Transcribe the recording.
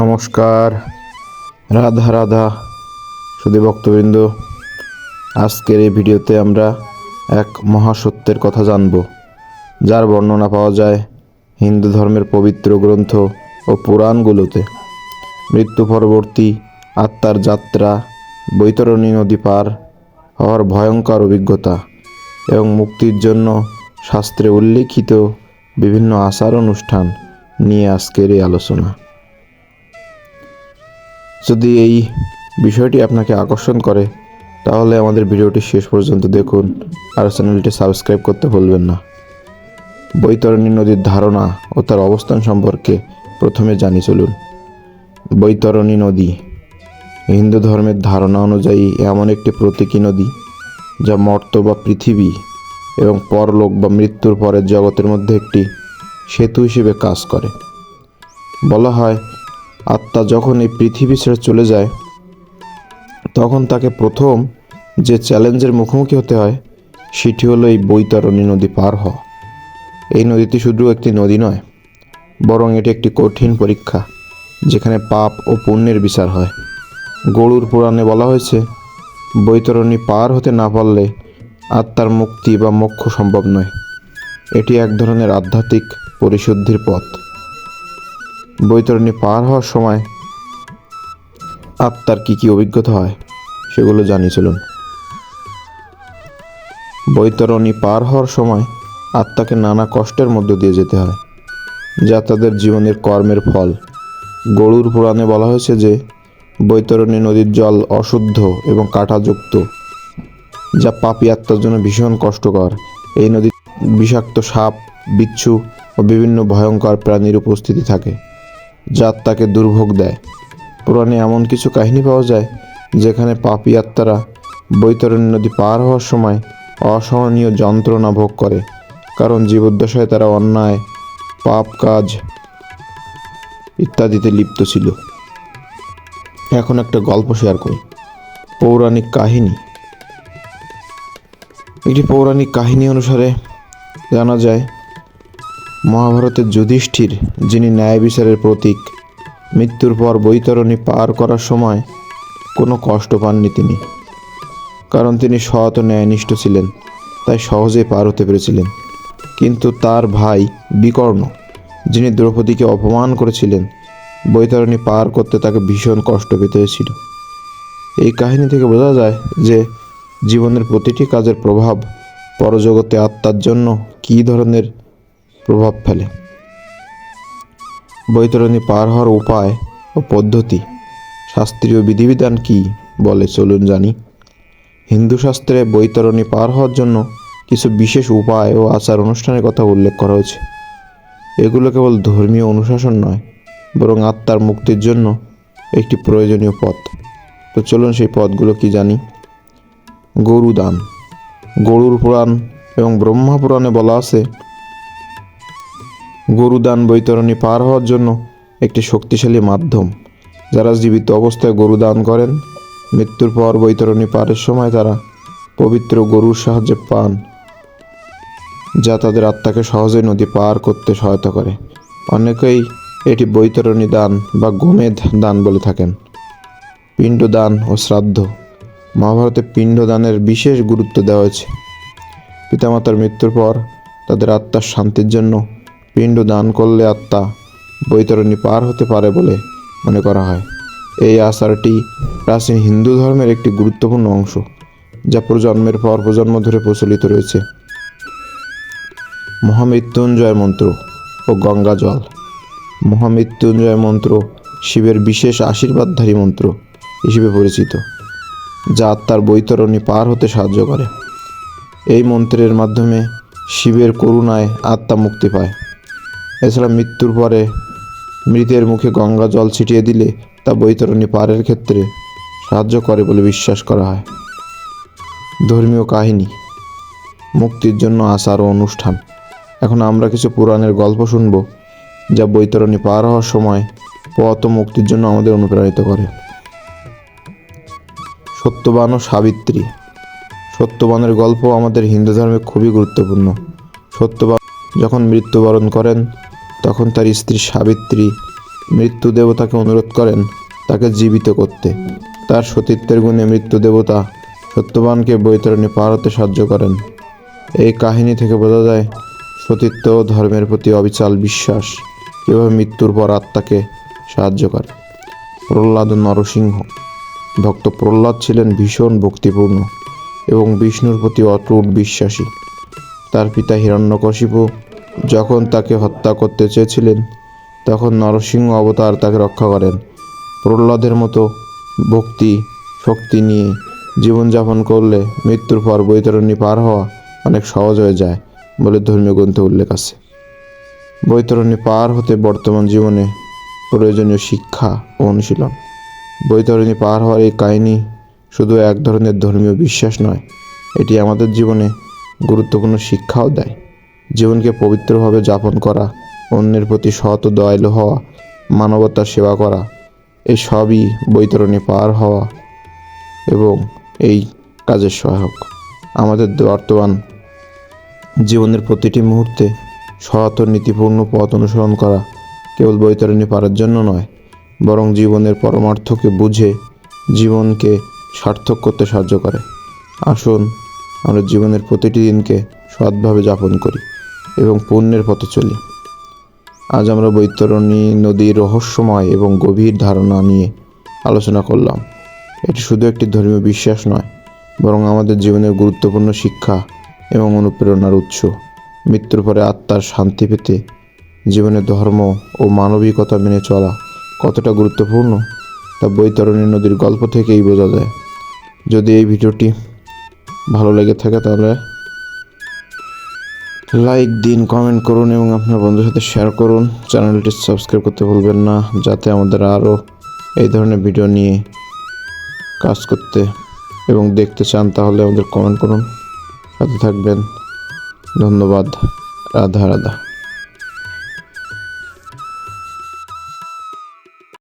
নমস্কার। রাধা রাধা শুধু ভক্তবৃন্দ, আজকের এই ভিডিওতে আমরা এক মহাসত্যের কথা জানব, যার বর্ণনা পাওয়া যায় হিন্দু ধর্মের পবিত্র গ্রন্থ ও পুরাণগুলোতে। মৃত্যু পরবর্তী আত্মার যাত্রা, বৈতরণী নদী পার হওয়ার ভয়ঙ্কর অভিজ্ঞতা এবং মুক্তির জন্য শাস্ত্রে উল্লিখিত বিভিন্ন আচার অনুষ্ঠান নিয়ে আজকের এই আলোচনা। যদি এই বিষয়টি আপনাকে আকর্ষণ করে, তাহলে আমাদের ভিডিওটি শেষ পর্যন্ত দেখুন আর চ্যানেলটি সাবস্ক্রাইব করতে ভুলবেন না। বৈতরণী নদীর ধারণা ও তার অবস্থান সম্পর্কে প্রথমে জানি চলুন। বৈতরণী নদী। হিন্দু ধর্মের ধারণা অনুযায়ী এমন একটি প্রতীকী নদী যা মর্ত বা পৃথিবী এবং পরলোক বা মৃত্যুর পরের জগতের মধ্যে একটি সেতু হিসেবে কাজ করে। বলা হয় আত্মা যখন এই পৃথিবী ছেড়ে চলে যায়, তখন তাকে প্রথম যে চ্যালেঞ্জের মুখোমুখি হতে হয়, সেটি হলো এই বৈতরণী নদী পার হওয়া। এই নদীটি শুধু একটি নদী নয়, বরং এটি একটি কঠিন পরীক্ষা, যেখানে পাপ ও পুণ্যের বিচার হয়। গরুর পুরাণে বলা হয়েছে, বৈতরণী পার হতে না পারলে আত্মার মুক্তি বা মোক্ষ সম্ভব নয়। এটি এক ধরনের আধ্যাত্মিক পরিশুদ্ধির পথ। বৈতরণী পার হওয়ার সময় আত্মার কী কী অভিজ্ঞতা হয় সেগুলো জানি চলুন। বৈতরণী পার হওয়ার সময় আত্মাকে নানা কষ্টের মধ্য দিয়ে যেতে হয়, যা তাদের জীবনের কর্মের ফল। গরুর পুরাণে বলা হয়েছে যে, বৈতরণী নদীর জল অশুদ্ধ এবং কাঁটাযুক্ত, যা পাপী আত্মার জন্য ভীষণ কষ্টকর। এই নদী বিষাক্ত সাপ, বিচ্ছু ও বিভিন্ন ভয়ঙ্কর প্রাণীর উপস্থিতি থাকে। যা আত্মাকে দুর্ভোগ দেয়। পুরাণে এমন কিছু কাহিনী পাওয়া যায়, যেখানে পাপী আত্মারা বৈতরণী নদী পার হওয়ার সময় অসহনীয় যন্ত্রণা ভোগ করে, কারণ জীবদ্দশায় তারা অন্যায়, পাপ কাজ ইত্যাদিতে লিপ্ত ছিল। এখন একটা গল্প শেয়ার করি। পৌরাণিক কাহিনী। একটি পৌরাণিক কাহিনী অনুসারে জানা যায় মহাভারতের যুধিষ্ঠির, যিনি ন্যায় বিচারের প্রতীক, মৃত্যুর পর বৈতরণী পার করার সময় কোনো কষ্ট পাননি তিনি। কারণ তিনি সৎ ন্যায়নিষ্ঠ ছিলেন, তাই সহজেই পার হতে পেরেছিলেন। কিন্তু তার ভাই বিকর্ণ, যিনি দ্রৌপদীকে অপমান করেছিলেন, বৈতরণী পার করতে তাকে ভীষণ কষ্ট পেতে হয়েছিল। এই কাহিনী থেকে বোঝা যায় যে জীবনের প্রতিটি কাজের প্রভাব পরজগতে আত্মার জন্য কী ধরনের প্রভাব ফেলে। বৈতরণী পার হওয়ার উপায় ও পদ্ধতি, শাস্ত্রীয় বিধিবিধান কি বলে চলুন জানি। হিন্দু শাস্ত্রে বৈতরণী পার হওয়ার জন্য কিছু বিশেষ উপায় ও আচার অনুষ্ঠানের কথা উল্লেখ করা হয়েছে। এগুলো কেবল ধর্মীয় অনুশাসন নয়, বরং আত্মার মুক্তির জন্য একটি প্রয়োজনীয় পথ। তো চলুন সেই পথগুলো কি জানি। গরু দান গরুর পুরাণ এবং ব্রহ্মা পুরাণে বলা আছে গরুদান বৈতরণী পার হওয়ার জন্য একটি শক্তিশালী মাধ্যম। যারা জীবিত অবস্থায় গরু দান করেন, মৃত্যুর পর বৈতরণী পারের সময় তারা পবিত্র গরুর সাহায্যে পান, যা তাদের আত্মাকে সহজে নদী পার করতে সহায়তা করে। অনেকেই এটি বৈতরণী দান বা গোমেধ দান বলে থাকেন। পিণ্ডদান ও শ্রাদ্ধ। মহাভারতে পিণ্ডদানের বিশেষ গুরুত্ব দেওয়া হয়েছে। পিতামাতার মৃত্যুর পর তাদের আত্মার শান্তির জন্য পিণ্ড দান করলে আত্মা বৈতরণী পার হতে পারে বলে মনে করা হয়। এই আচারটি প্রাচীন হিন্দু ধর্মের একটি গুরুত্বপূর্ণ অংশ, যা প্রজন্মের পর প্রজন্ম ধরে প্রচলিত রয়েছে। মহামৃত্যুঞ্জয় মন্ত্র ও গঙ্গা জল। মহামৃত্যুঞ্জয় মন্ত্র শিবের বিশেষ আশীর্বাদধারী মন্ত্র হিসেবে পরিচিত, যা আত্মার বৈতরণী পার হতে সাহায্য করে। এই মন্ত্রের মাধ্যমে শিবের করুণায় আত্মা মুক্তি পায়। এছাড়া মৃত্যুর পরে মৃতের মুখে গঙ্গা জল ছিটিয়ে দিলে তা বৈতরণী পারের ক্ষেত্রে সাহায্য করে বলে বিশ্বাস করা হয়। ধর্মীয় কাহিনী, মুক্তির জন্য আচার ও অনুষ্ঠান। এখন আমরা কিছু পুরাণের গল্প শুনব, যা বৈতরণী পার হওয়ার সময় পথ মুক্তির জন্য আমাদের অনুপ্রাণিত করে। সত্যবান ও সাবিত্রী। সত্যবানের গল্প আমাদের হিন্দু ধর্মে খুবই গুরুত্বপূর্ণ। সত্যবান যখন মৃত্যুবরণ করেন তখন তার স্ত্রী সাবিত্রী মৃত্যু দেবতাকে অনুরোধ করেন তাকে জীবিত করতে। তার সতীত্বের গুণে মৃত্যু দেবতা সত্যবানকে বৈতরণী পার হতে সাহায্য করেন। এই কাহিনী থেকে বোঝা যায়, সতীত্ব ও ধর্মের প্রতি অবিচাল বিশ্বাস কীভাবে মৃত্যুর পর আত্মাকে সাহায্য করে। প্রহ্লাদ নরসিংহ। ভক্ত প্রহ্লাদ ছিলেন ভীষণ ভক্তিপূর্ণ এবং বিষ্ণুর প্রতি অটুট বিশ্বাসী। তার পিতা হিরণ্যকশিপু যখন তাকে হত্যা করতে চেয়েছিলেন, তখন নরসিংহ অবতার তাকে রক্ষা করেন। প্রহ্লাদের মতো ভক্তি, শক্তি নিয়ে জীবনযাপন করলে মৃত্যুর পর বৈতরণী পার হওয়া অনেক সহজ হয়ে যায় বলে ধর্মীয় গ্রন্থে উল্লেখ আছে। বৈতরণী পার হতে বর্তমান জীবনে প্রয়োজনীয় শিক্ষা ও অনুশীলন। বৈতরণী পার হওয়ার এই কাহিনী শুধু এক ধরনের ধর্মীয় বিশ্বাস নয়, এটি আমাদের জীবনে গুরুত্বপূর্ণ শিক্ষাও দেয়। জীবনকে পবিত্রভাবে যাপন করা, অন্যের প্রতি সৎ ও দয়ালু হওয়া, মানবতার সেবা করা এই সবই বৈতরণী পার হওয়া এবং এই কাজের সহায়ক। আমাদের বর্তমান জীবনের প্রতিটি মুহূর্তে সৎ ও নীতিপূর্ণ পথ অনুসরণ করা কেবল বৈতরণী পারার জন্য নয়, বরং জীবনের পরমার্থকে বুঝে জীবনকে সার্থক করতে সাহায্য করে। আসুন আমরা জীবনের প্রতিটি দিনকে সৎভাবে যাপন করি। এবং পুণ্যের পথে চলি। আজ আমরা বৈতরণী নদীর রহস্যময় এবং গভীর ধারণা নিয়ে আলোচনা করলাম। এটি শুধু একটি ধর্মীয় বিশ্বাস নয়, বরং আমাদের জীবনের গুরুত্বপূর্ণ শিক্ষা এবং অনুপ্রেরণার উৎস। মৃত্যুর পরে আত্মার শান্তি পেতে জীবনে ধর্ম ও মানবিকতা মেনে চলা কতটা গুরুত্বপূর্ণ, তা বৈতরণী নদীর গল্প থেকেই বোঝা যায়। যদি এই ভিডিওটি ভালো লেগে থাকে তাহলে লাইক দিন কমেন্ট করুন এবং আপনার বন্ধুর সাথে শেয়ার করুন। চ্যানেলটি সাবস্ক্রাইব করতে ভুলবেন না, যাতে আমাদের আরও এই ধরনের ভিডিও নিয়ে কাজ করতে এবং দেখতে চান, তাহলে আমাদের কমেন্ট করুন। সাথে থাকবেন। ধন্যবাদ। রাধা রাধা।